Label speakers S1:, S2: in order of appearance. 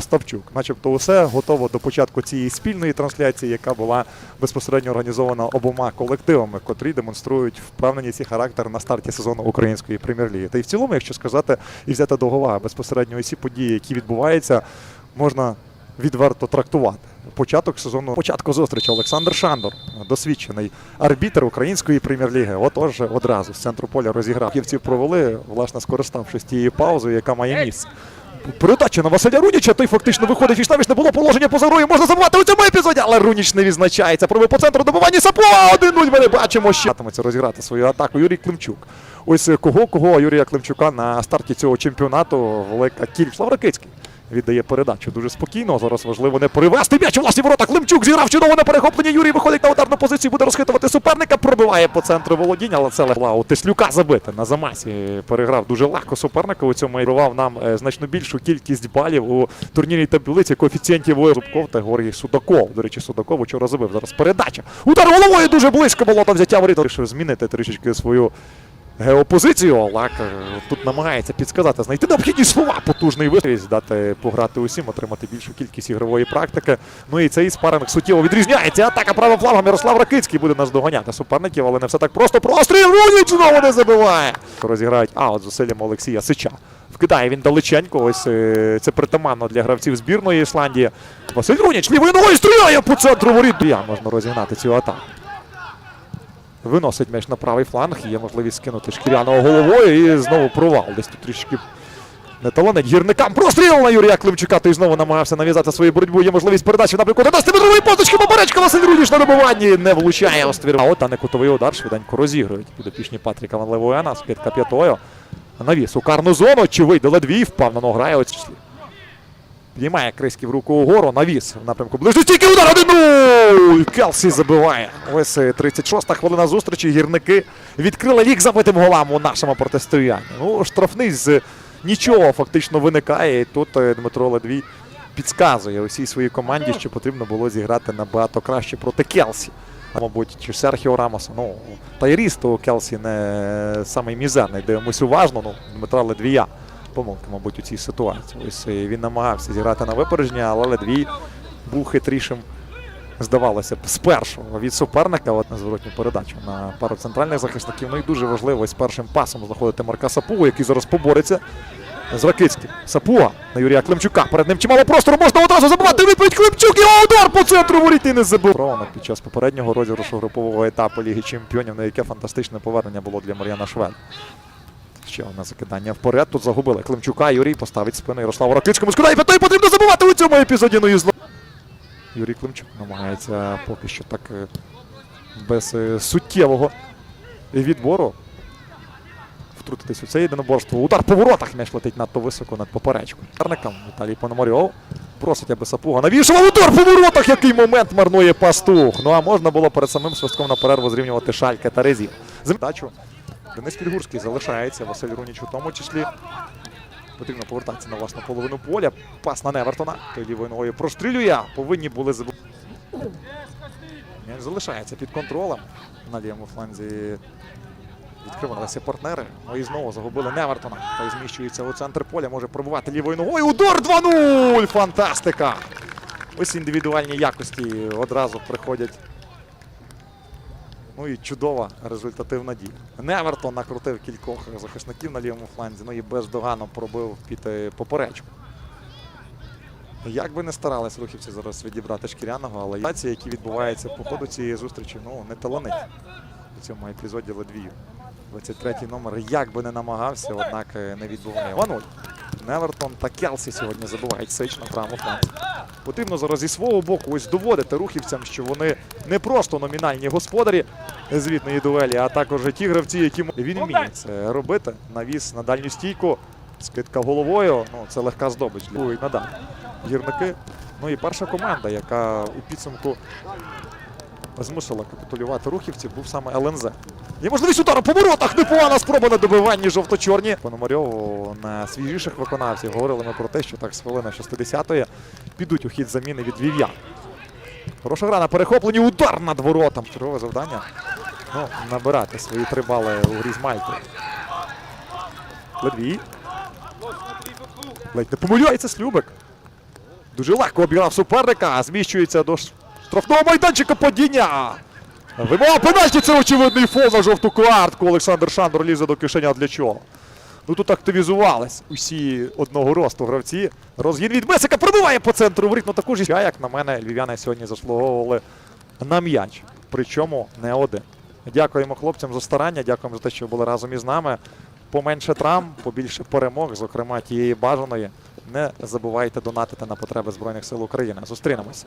S1: Ставчук. Начебто усе готово до початку цієї спільної трансляції, яка була безпосередньо організована обома колективами, котрі демонструють впевненість і характер на старті сезону української прем'єр-ліги. Та й в цілому, якщо сказати і взяти до уваги безпосередньо усі події, які відбуваються, можна відверто трактувати. Початок сезону, початку зустрічі Олександр Шандор, досвідчений арбітер української прем'єр-ліги. Отож, одразу з центру поля розіграв. Ківців провели, власне, скориставшись тією паузою, яка має місце. Передача на Василя Руніча, той фактично виходить і не було положення поза грою, можна забувати у цьому епізоді, але Руніч не відзначається. Пробив по центру добування Сапо. 1-0 ми не бачимо ще. Матиметься розіграти свою атаку Юрій Климчук. Ось кого, кого Юрія Климчука на старті цього чемпіонату велика кількість. Славракицький віддає передачу дуже спокійно. Зараз важливо не перевести м'яч у власні ворота. Климчук зіграв чудово на перехопленні. Юрій виходить на ударну позицію, буде розхитувати суперника. Пробиває по центру володіння, але це легла у Теслюка забити на замасі. Переграв дуже легко суперника. У цьому і нам е, значно більшу кількість балів у турнірній таблиці коефіцієнтів Зубков та Георгій Судаков. До речі, Судаков вчора забив. Зараз передача. Удар головою дуже близько було там взяття воріт. Вирішив змінити трішечки свою геопозицію. Олак е, тут намагається підсказати, знайти необхідні слова, потужний вистріл, дати пограти усім, отримати більшу кількість ігрової практики. Ну і цей спаринг суттєво відрізняється. Атака правим флангом Ярослав Ракицький буде наздоганяти суперників, але не все так просто. Простріл Руніч знову не забиває. Розіграють аут зусиллям Олексія Сича. Вкидає він далеченько. Ось е, це притаманно для гравців збірної Ісландії. Василь Руніч лівою ногою стріляє по центру воріт. Я можна розігнати цю атаку. Виносить м'яч на правий фланг. Є можливість скинути шкіряного головою і знову провал. Десь тут трішки не таланить гірникам. Простріл на Юрія Климчука. Той знову намагався нав'язати свою боротьбу. Є можливість передачі напрямку 11-метрової позначки поперечка. Василь Рудіш на добиванні не влучає оствір. А от а не кутовий удар швиденько розігрують. Підопічні Патріка Ван Левуена з п'ятка п'ятою. Навіс у карну зону. Чи вийде Ледвій? Впевнено грає. Ось Підіймає Криськів руку угору, навіс в напрямку ближньо стійки удар 1-0! Келсі забиває. Ось е, 36-та хвилина зустрічі. Гірники відкрили лік забитим голам у нашому протистоянні. Ну, штрафний з нічого фактично виникає. І тут е, Дмитро Ледвій підказує усій своїй команді, що потрібно було зіграти набагато краще проти Келсі. Мабуть, чи Серхіо Рамоса. Ну, та й ріст у Келсі не самий мізерний. Дивимось уважно. Ну, Дмитра Ледвія помилки, мабуть, у цій ситуації. Ось е, він намагався зіграти на випередження, але Ледвій був хитрішим, здавалося б, спершу від суперника. От на зворотню передачу на пару центральних захисників. Ну і дуже важливо ось першим пасом знаходити Марка Сапугу, який зараз побореться. З Ракицьким. Сапуга на Юрія Климчука. Перед ним чимало простору можна одразу забивати. Відповідь Климчук. Його удар по центру воріт і не забив. Провано під час попереднього розіграшу групового етапу Ліги Чемпіонів, на яке фантастичне повернення було для Мар'яна Швед. Ще одне закидання вперед. Тут загубили Климчука. Юрій поставить спину Ярославу Ракицькому. Скидає п'ятою потрібно забивати у цьому епізоді. Ну і зло. Юрій Климчук намагається поки що так е, без е, суттєвого відбору втрутитись у це єдиноборство. Удар по воротах м'яч летить надто високо над поперечкою. Ударником Віталій Пономарьов просить, аби Сапуга навішував удар по воротах. Який момент марнує пастух. Ну а можна було перед самим свистком на перерву зрівнювати Шальке та Резів. Задачу Денис Підгурський залишається, Василь Руніч у тому числі. Потрібно повертатися на власну половину поля. Пас на Невертона. Лівою ногою прострілює. Повинні були заб... М'яч залишається під контролем. На лівому фланзі відкривалися партнери. Ну і знову загубили Невертона. Той зміщується у центр поля, може пробувати лівою ногою. Удар 2-0! Фантастика! Ось індивідуальні якості одразу приходять. Ну і чудова результативна дія. Невертон накрутив кількох захисників на лівому фланзі, ну і бездоганно пробив під поперечку. Як би не старались рухівці зараз відібрати шкіряного, але яці, які відбуваються по ходу цієї зустрічі, ну не таланить у цьому епізоді Ледвію. 23-й номер як би не намагався, однак е, не відбуває. 2-0. Невертон та Келсі сьогодні забувають Сич на правому фланзі. Потрібно зараз зі свого боку ось доводити рухівцям, що вони не просто номінальні господарі звітної дуелі, а також ті гравці, які він вміє це робити. Навіс на дальню стійку, скидка головою. Ну це легка здобич. Будуть надалі. Гірники. Ну і перша команда, яка у підсумку змусила капітулювати рухівців, був саме ЛНЗ. Є можливість удару по воротах. Непогана спроба на добиванні жовто-чорні. Пономарьову на свіжіших виконавців говорили ми про те, що так з хвилини 60-ї підуть у хід заміни від Вів'ян. Хороша гра на перехопленні. Удар над воротом. Чергове завдання. Ну, набирати свої три бали у грі. Ледвій. Ледь не помиляється Слюбик. Дуже легко обіграв суперника, зміщується до штрафного майданчика падіння. Вимога пенальті, це очевидний фол на жовту картку. Олександр Шандор лізе до кишеня. Для чого? Ну тут активізувались усі одного росту гравці. Розгін від Месика пробиває по центру воріт. Ну також, і, як на мене, львів'яни сьогодні заслуговували на м'яч. Причому не один. Дякуємо хлопцям за старання, дякуємо за те, що були разом із нами. Поменше травм, побільше перемог, зокрема тієї бажаної. Не забувайте донатити на потреби Збройних сил України. Зустрінемось.